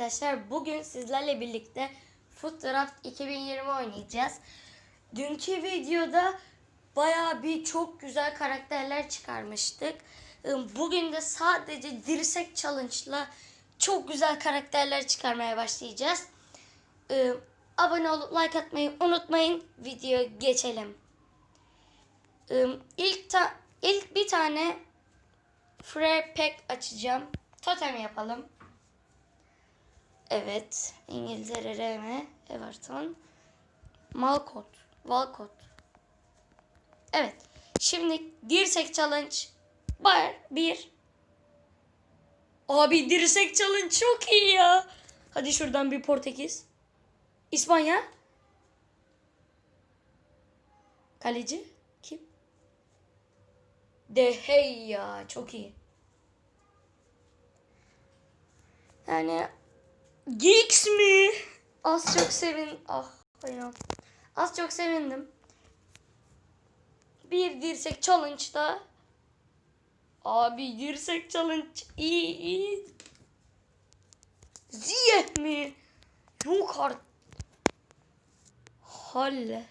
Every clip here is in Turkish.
arkadaşlar. Bugün sizlerle birlikte Draft 2020 oynayacağız. Dünkü videoda baya bir çok güzel karakterler çıkarmıştık. Bugün de sadece dirsek challenge'la çok güzel karakterler çıkarmaya başlayacağız. Abone olup like atmayı unutmayın. Videoya geçelim. İlk, ta- ilk bir tane Frere Pack açacağım. Totem yapalım. Evet. İngiltere RM, Everton. Malcott. Walcott. Evet. Şimdi dirsek challenge var. Bir. Abi dirsek challenge çok iyi ya. Hadi şuradan bir Portekiz. İspanya. Kaleci kim? De Gea çok iyi. Yani Geeks mi? Az çok sevin. Ah ayağım. Az çok sevindim. Bir dirsek challenge'da. Abi dirsek challenge iyi iyi. Ziyeh mi? Yok artık. Haller.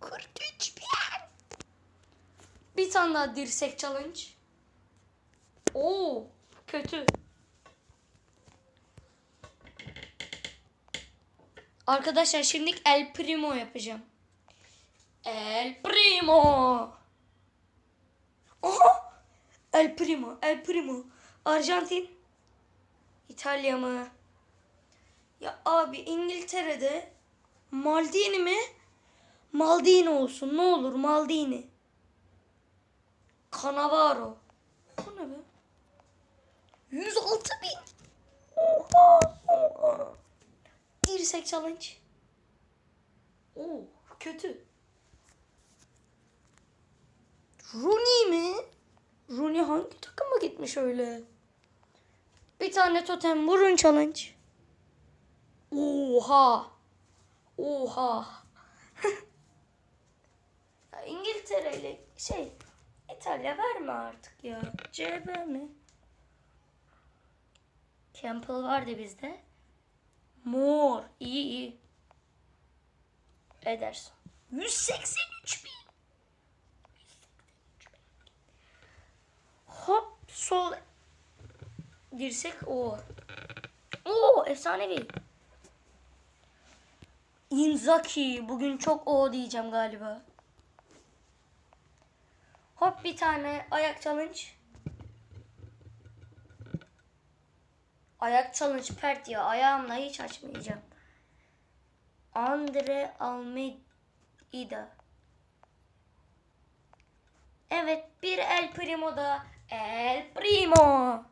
43 bin. Bir tane daha dirsek challenge. Oo kötü. Arkadaşlar şimdi El Primo yapacağım. El Primo. Oha! El Primo, El Primo. Arjantin. İtalya mı? Ya abi İngiltere'de Maldini mi? Maldini olsun ne olur Maldini. Cannavaro. Bu ne be? 106 bin. Oha, oha. Dirsek challenge. Oo kötü. Rooney mi? Rooney hangi takıma gitmiş öyle? Bir tane totem vurun challenge. Oha. Oha. İngiltere ile şey İtalya verme artık ya. CB mi? Campbell vardı bizde. Mor. İyi iyi. Ederson. 183 bin. 183 bin. Hop sol. Dirsek o. Oo efsanevi. Inzaki. Bugün çok o diyeceğim galiba. Hop bir tane ayak challenge. Ayak challenge pert ya. Ayağımla hiç açmayacağım. Andre Almeida. Evet bir El Primo da. El Primo.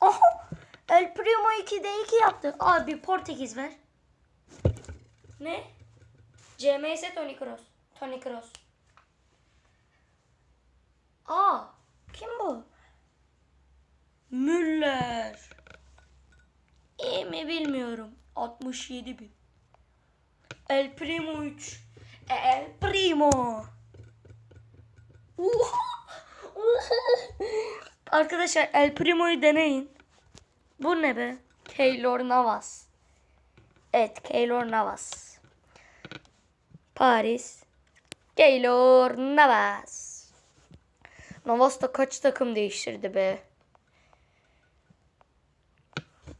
Aha. El Primo 2'de 2 yaptı. Abi Portekiz ver. Ne? CMS Tony Kroos. Tony Kroos. Aa, kim bu? Müller. İyi mi bilmiyorum. 67 bin. El Primo 3. El Primo. Arkadaşlar El Primo'yu deneyin. Bu ne be? Keylor Navas. Evet Keylor Navas. Paris. Keylor Navas. Navas da kaç takım değiştirdi be?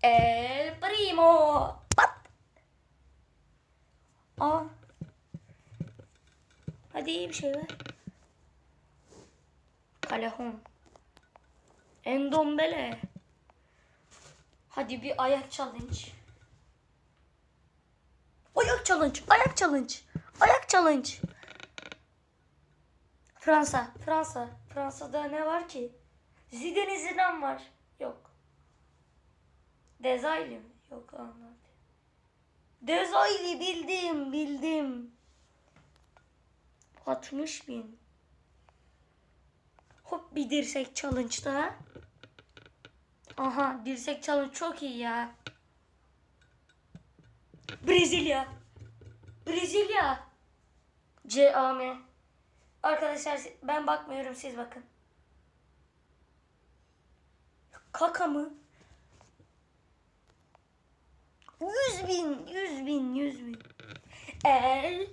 El Primo. Pat. Aa. Hadi iyi bir şey ver. Callejon. Endombele. Hadi bir ayak challenge. Ayak challenge. Ayak challenge. Ayak challenge. Fransa. Fransa. Fransa'da ne var ki? Zidane Zidane var. Yok. Dezayli mi? Yok anladım. Dezayli bildim bildim. 60 bin. Hop bir dirsek challenge daha. Aha dirsek challenge çok iyi ya. Brezilya. Brezilya. CAM. Arkadaşlar ben bakmıyorum siz bakın. Kaka mı? Yüz bin, yüz bin, yüz bin. El.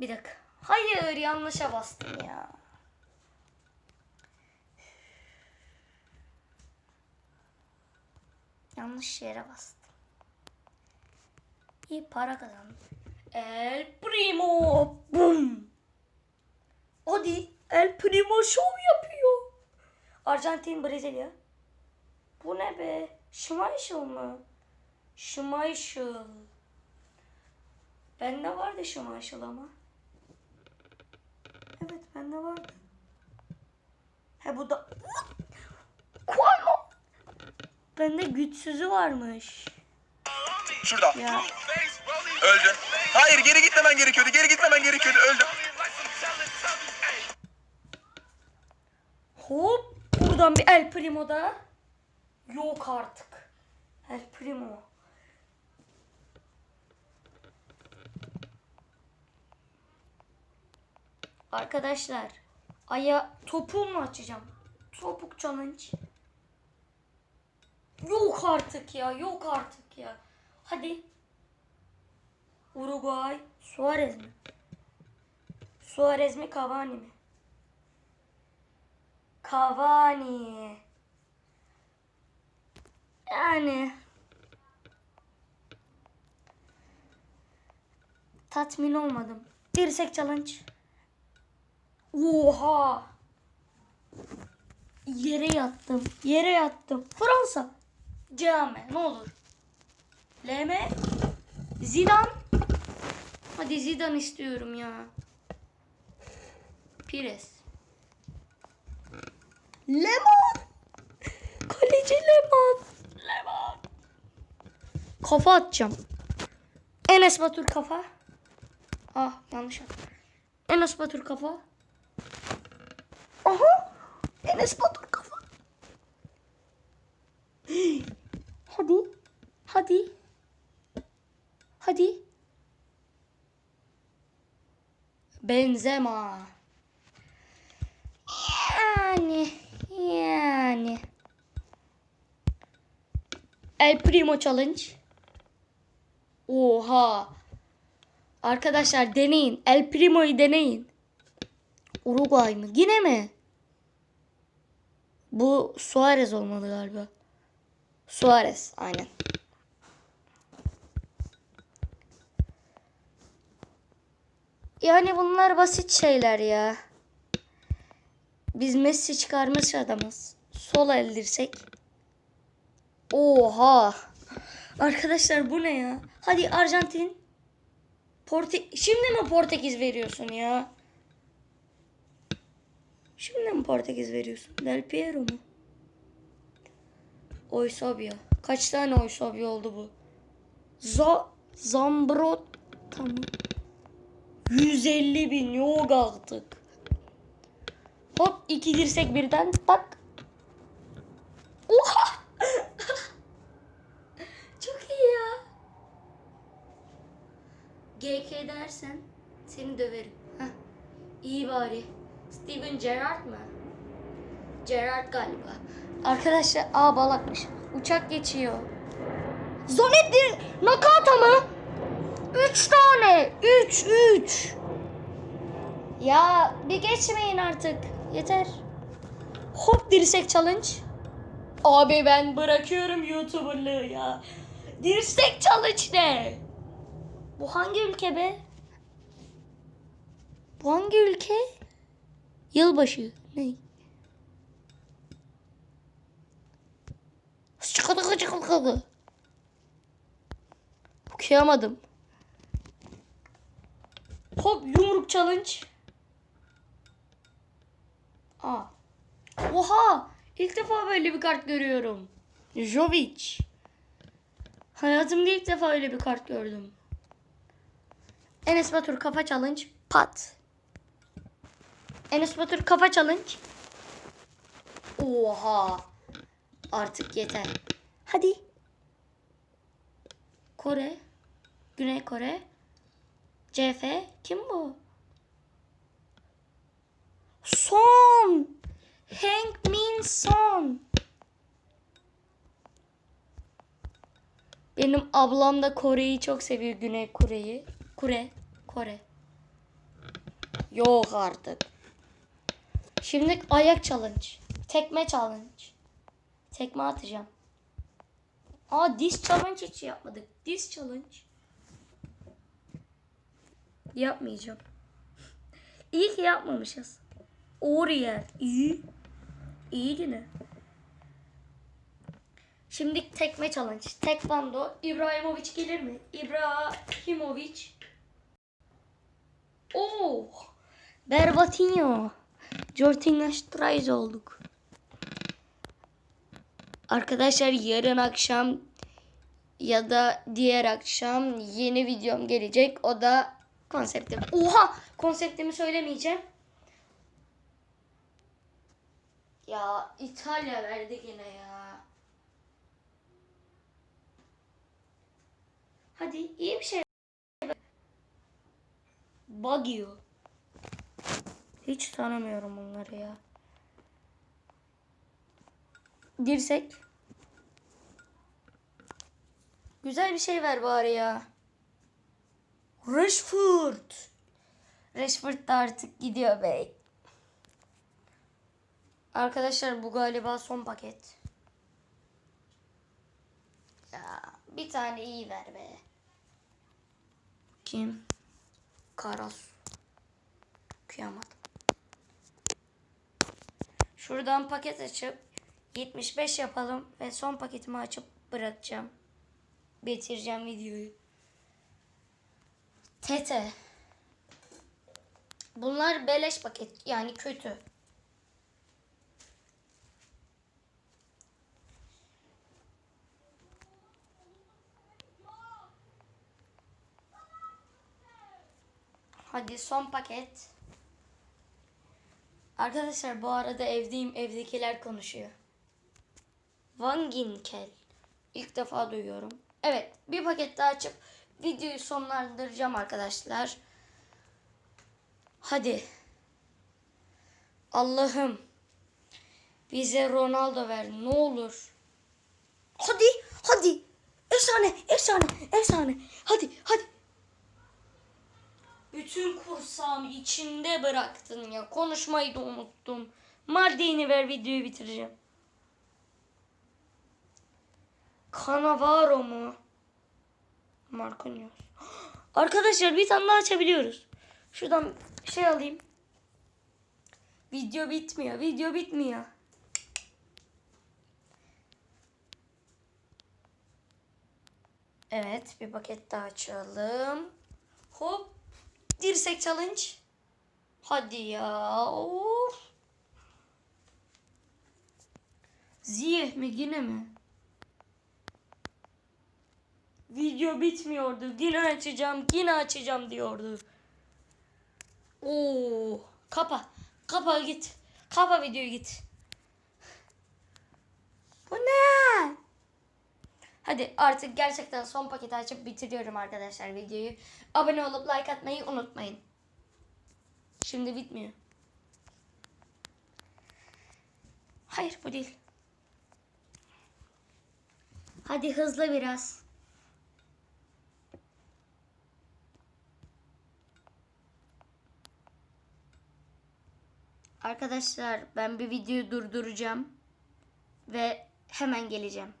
Bir dakika. Hayır yanlışa bastım ya. Yanlış yere bastım. İyi para kazandım. El Primo. Bum. Hadi El Primo show yapıyor. Arjantin, Brezilya. Bu ne be? Schmeichel mı? Schmeichel. Bende vardı Schmeichel ama. Evet bende vardı. He bu da... Koyma. Bende güçsüzü varmış. Şurada. Ya. Öldü. Hayır geri gitmemen gerekiyordu. Geri gitmemen gerekiyordu. Öldü. Hop. Buradan bir El Primo da. Yok artık. El Primo. Arkadaşlar. Aya topuğu mu açacağım? Topuk challenge. Yok artık ya. Yok artık ya. Hadi. Uruguay. Suarez mi? Suarez mi Cavani mi? Cavani. Yani tatmin olmadım. Dirsek challenge. Oha. Yere yattım. Yere yattım. Fransa. Came. Ne olur. LM. Zidane. Hadi Zidane istiyorum ya. Pires. Lemon. Kaleci Lemon. Lemon. Kafa atacağım. Enes Batur kafa. Ah yanlış attım. Enes Batur kafa. Enes Batur kafa. Hadi. Hadi. Hadi. Benzema. Yani. Yani. El Primo Challenge. Oha. Arkadaşlar deneyin. El Primo'yu deneyin. Uruguay mı? Yine mi? Bu Suarez olmalı galiba. Suarez aynen. Yani bunlar basit şeyler ya. Biz Messi çıkarmış adamız. Sol el dirsek. Oha. Arkadaşlar bu ne ya? Hadi Arjantin. Porte Şimdi mi Portekiz veriyorsun ya? Şimdi mi Portekiz veriyorsun? Del Piero mu? Oysabia. Kaç tane Oysabia oldu bu? Za Zambrot tamam. 150 bin yok artık. Hop iki dirsek birden tak. Oha! Çok iyi ya. GK dersen seni döverim. Heh. İyi bari. Steven Gerrard mı? Gerrard galiba. Arkadaşlar aa balakmış. Uçak geçiyor. Zonettin Nakata mı? Üç tane. Üç, üç. Ya bir geçmeyin artık. Yeter. Hop dirsek challenge. Abi ben bırakıyorum YouTuber'lığı ya. Dirsek challenge ne? Bu hangi ülke be? Bu hangi ülke? Yılbaşı. Ne? Çıkıdı çıkıdı çıkıdı. Okuyamadım. Hop yumruk challenge. Aa. Oha! İlk defa böyle bir kart görüyorum. Jovic. Hayatımda ilk defa öyle bir kart gördüm. Enes Batur kafa challenge. Pat. Enes Batur kafa challenge. Oha. Artık yeter. Hadi. Kore. Güney Kore. CF. Kim bu? Son. Hank Min Son. Benim ablam da Kore'yi çok seviyor. Güney Kore'yi. Kore. Kore. Yok artık. Şimdi ayak challenge. Tekme challenge. Tekme atacağım. Aa diz challenge hiç yapmadık. Diz challenge. Yapmayacağım. İyi ki yapmamışız. Oraya. İyi. İyi yine. Şimdi tekme challenge. Tekvando. İbrahimovic gelir mi? İbrahimovic. Oo. Berbatinho. Jortinho Strize olduk. Arkadaşlar yarın akşam ya da diğer akşam yeni videom gelecek. O da konseptim. Oha! Konseptimi söylemeyeceğim. Ya İtalya verdi yine ya. Hadi iyi bir şey. Baggio. Hiç tanımıyorum onları ya. Dirsek. Güzel bir şey ver bari ya. Rashford. Rashford da artık gidiyor bey. Arkadaşlar bu galiba son paket. Ya bir tane iyi ver be. Kim? Karas. Kıyamadım. Şuradan paket açıp 75 yapalım ve son paketimi açıp bırakacağım. Bitireceğim videoyu. Tete. Bunlar beleş paket yani kötü. Hadi son paket. Arkadaşlar bu arada evdeyim. Evdekiler konuşuyor. Van Ginkel. İlk defa duyuyorum. Evet bir paket daha açıp videoyu sonlandıracağım arkadaşlar. Hadi. Allah'ım. Bize Ronaldo ver ne olur. Hadi hadi. Efsane efsane efsane. Hadi hadi. Bütün kursağımı içinde bıraktın ya. Konuşmayı da unuttum. Mardin'i ver videoyu bitireceğim. Cannavaro mu? Marquinhos. Arkadaşlar bir tane daha açabiliyoruz. Şuradan şey alayım. Video bitmiyor. Video bitmiyor. Evet bir paket daha açalım. Hop. Dirsek challenge. Hadi ya. Of. Ziyeh mi yine mi? Video bitmiyordu. Yine açacağım, yine açacağım diyordu. Oo, kapa. Kapa git. Kapa videoyu git. Bu ne? Hadi artık gerçekten son paketi açıp bitiriyorum arkadaşlar videoyu. Abone olup like atmayı unutmayın. Şimdi bitmiyor. Hayır bu değil. Hadi hızlı biraz. Arkadaşlar ben bir videoyu durduracağım ve hemen geleceğim.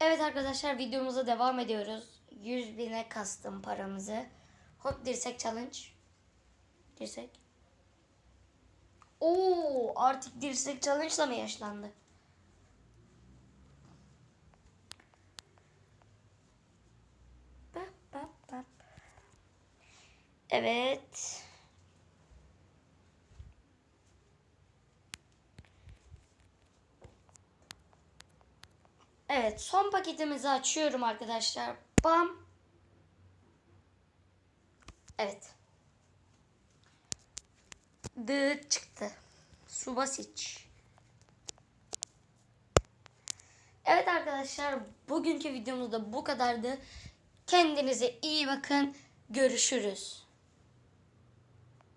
Evet arkadaşlar videomuza devam ediyoruz. 100 bine kastım paramızı. Hop dirsek challenge. Dirsek. Oo artık dirsek challenge'la mı yaşlandı? Evet. Evet son paketimizi açıyorum arkadaşlar. Bam. Evet. Dıt çıktı. Subasic. Evet arkadaşlar bugünkü videomuz da bu kadardı. Kendinize iyi bakın. Görüşürüz.